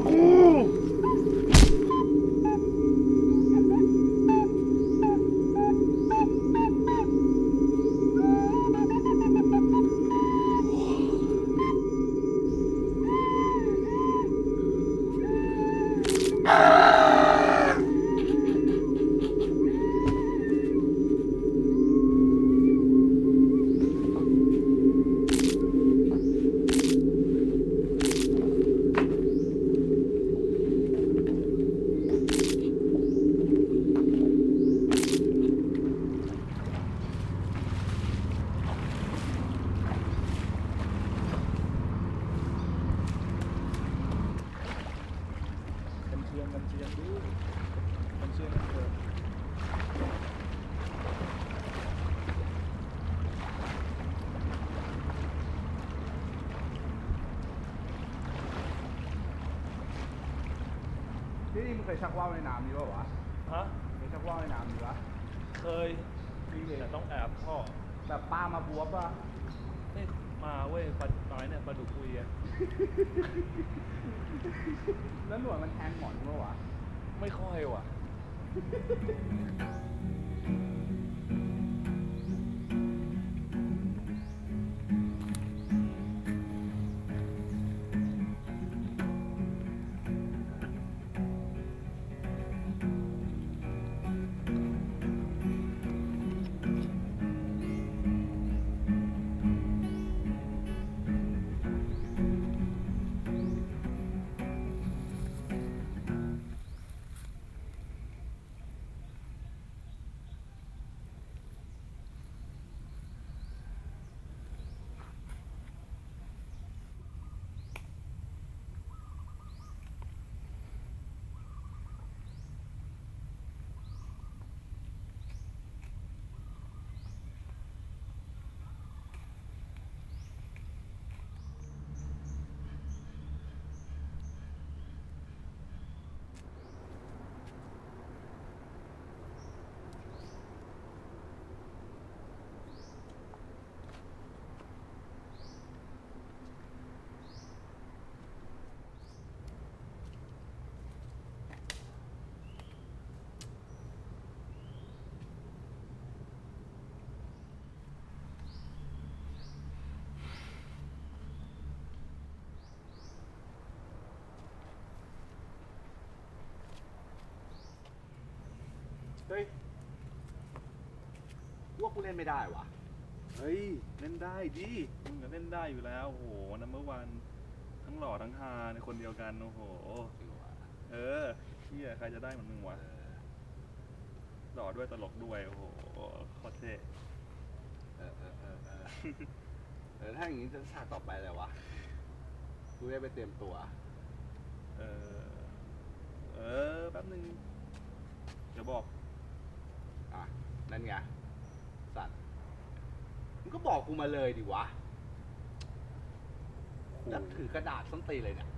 Oh. ที่นี่มึงเคยชักว่าวในน้ำนี้ป่าวะฮะ เคยชักว่าวในน้ำนี้ปะเคยแต่ต้องแอบพ่อแบบปลามาบวบป่ะเฮ้ยมาเว้ยปลาน้อยเนี่ยปลาดุกคุยอะ แล้วหนวดมันแทงหมอนป่าวะ ไม่ค่อยว่ะ เฮ้ยว่ากูเล่นไม่ได้วะเฮ้ย เล่นได้ดิมึงก็เล่นได้อยู่แล้ว โอ้โหนัมเบอร์วันทั้งหล่อทั้งฮาในคนเดียวกัน โอ้โหเออเฮียใครจะได้เหมือนมึงวะ หล่อด้วยตลกด้วย โอ้โหโคตรเท่เออเออเออเออเออถ้าอย่างนี้จะฉากต่อไปอะไรวะ กูจะไปเตรียมตัว เออ เออ แป๊บนึง เดี๋ยวบอก อะนั่นไงสัตว์มึงก็บอกกูมาเลยดิวะแล้วถือกระดาษส้นตีนเลยเนี่ย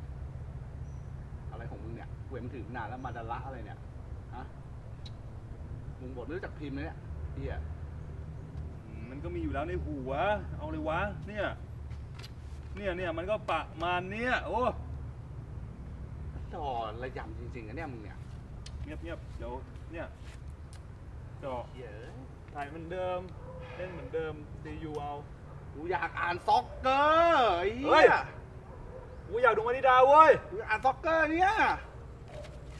อะไรของมึงเนี่ยกูเห็นมึงถือมานานแล้วมาดาระอะไรเนี่ยฮะมึงบทไม่รู้จักพิมพ์เลยเนี่ยเฮียอืมมันก็มีอยู่แล้วในหัว เอาเลยวะ เนี่ย เนี่ยเนี่ยมันก็ประมาณเนี้ยโอ้จอระยำจริงๆอะเนี่ยมึงเนี่ย เงียบเงียบเดี๋ยวเนี่ย เจาะเหี้ยอะถ่ายเหมือนเดิม เล่นเหมือนเดิมซียูเอา กูอยากอ่านซ็อกเกอร์ไอ้เฮ้เหี้ยย กูอยากดูวานิดาเว้ยกูอยากอ่านซ็อกเกอร์เนี่ย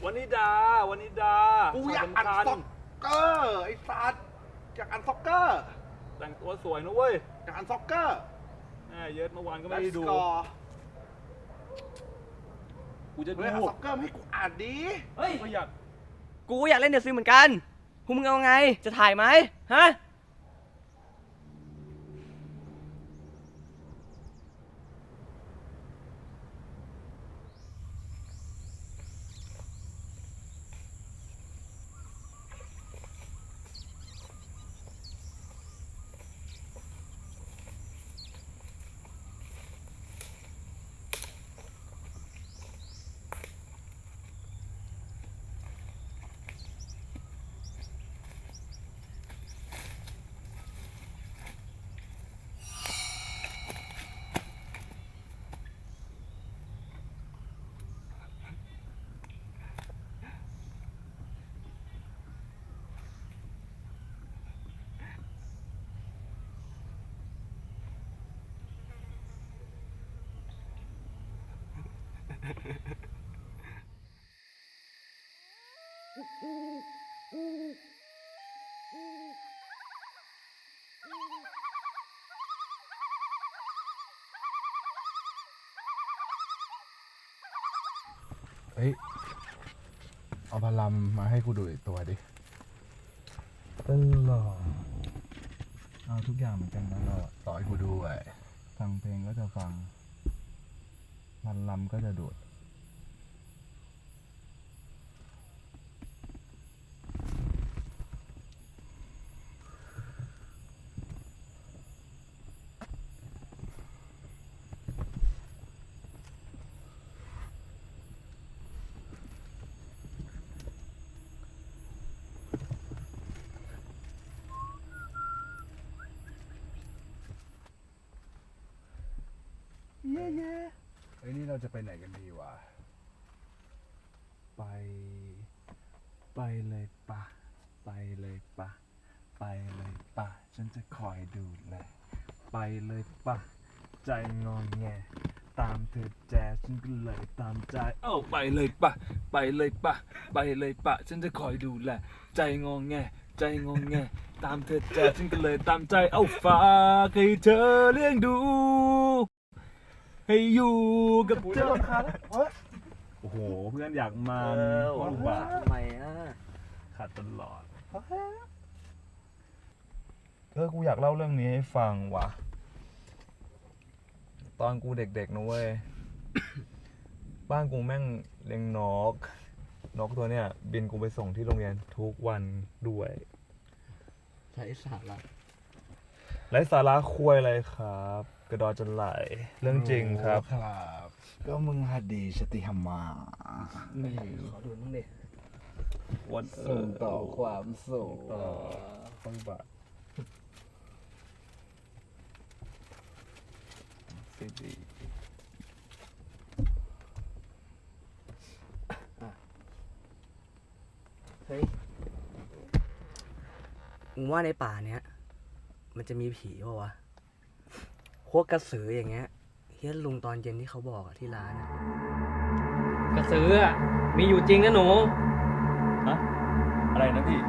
วานิดาวานิดากูอยากอ่านสำคัญซ็อกเกอร์ไอ้สัตว์อยากอ่านซ็อกเกอร์แต่งตัวสวยนะเว้ยอยากอ่านซ็อกเกอร์แหมเย็ดเมื่อวานก็ไม่ได้ดูสกอร์กูจะเฮ้ดูยอ่านซ็อกเกอร์ให้กูอ่านดี เฮ้ยก็อยาก กูก็อยากเล่นเดอะซิมเหมือนกัน พวกมึงเอาไง จะถ่ายไหมฮะ ไเฮ้ย เอาพลัมมาให้กูดูอีกตัวดิตลอดเอาทุกอย่างเหมือนกันตลอดต่อให้กูดูไอ้ฟังเพลงก็จะฟังพันลำก็จะดูด เย้เอ้ยนี่เราจะไปไหนกันดีวะ ไป ไปเลยปะ ไปเลยปะ ไปเลยปะ ฉันจะคอยดูแล ไปเลยปะ ใจงองแง ตามเธอแจฉันก็เลยตามใจ เอ้าไปเลยปะ ไปเลยปะ ไปเลยปะ ฉันจะคอยดูแล ใจงองแง ใจงองแง ตามเธอแจฉันก็เลยตามใจ เอ้าฝากให้เธอเลี้ยงดู ให้อยู่กับเธอโอ้โห เพื่อนอยากมาเออโคตรบาททำไมอะขัดตลอด เออ กูอยากเล่าเรื่องนี้ให้ฟังว่ะ ตอนกูเด็กๆนะเว้ย บ้านกูแม่งเลี้ยงนก นกตัวเนี้ยบินกูไปส่งที่โรงเรียนทุกวันด้วย ใช้สาระไร้สาระคุยอะไรครับ กระดอจนไหล เรื่องจริงครับ ครับก็มึงฮดีสติธรรมานี่ขอดูบ้างดิวันส่งต่อความสุขต่อต้องบาทซีดีเฮ้ยมึงว่าในป่าเนี้ย มันจะมีผีป่าวะ พวกกระสืออย่างเงี้ยเฮียลุงตอนเย็นที่เขาบอกอะที่ร้านอะกระสืออะมีอยู่จริงนะหนู อะไรนะพี่